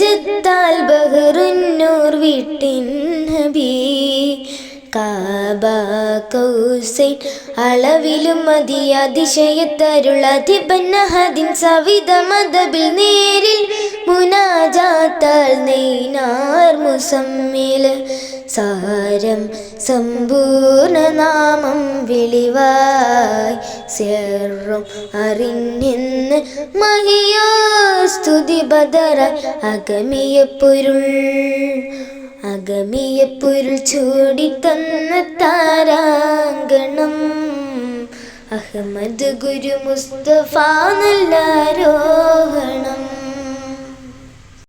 ബഹജത്താൽ ബഹറുന്നൂർ വിട്ടിൻ നബി. കൗസൈൻ അളവിലും മതി അതിശയത്തരുളതിപന്നഹദിൻ സവിത മതബിൽ നേരിൽ മുനാജാത്താൽ നെയ്നാർ മുസമ്മിൽ സാരം സമ്പൂർണ നാമം വിളിവായി. സേറും അറിഞ്ഞെന്ന് മഹിയോ ബദറ അഗമിയ പൊരുൾ അഗമിയ പൊരുൾ ചൂടിത്തന്ന താരാങ്കണം. അഹമ്മദ് ഗുരു മുസ്തഫ നല്ലാരോഹണം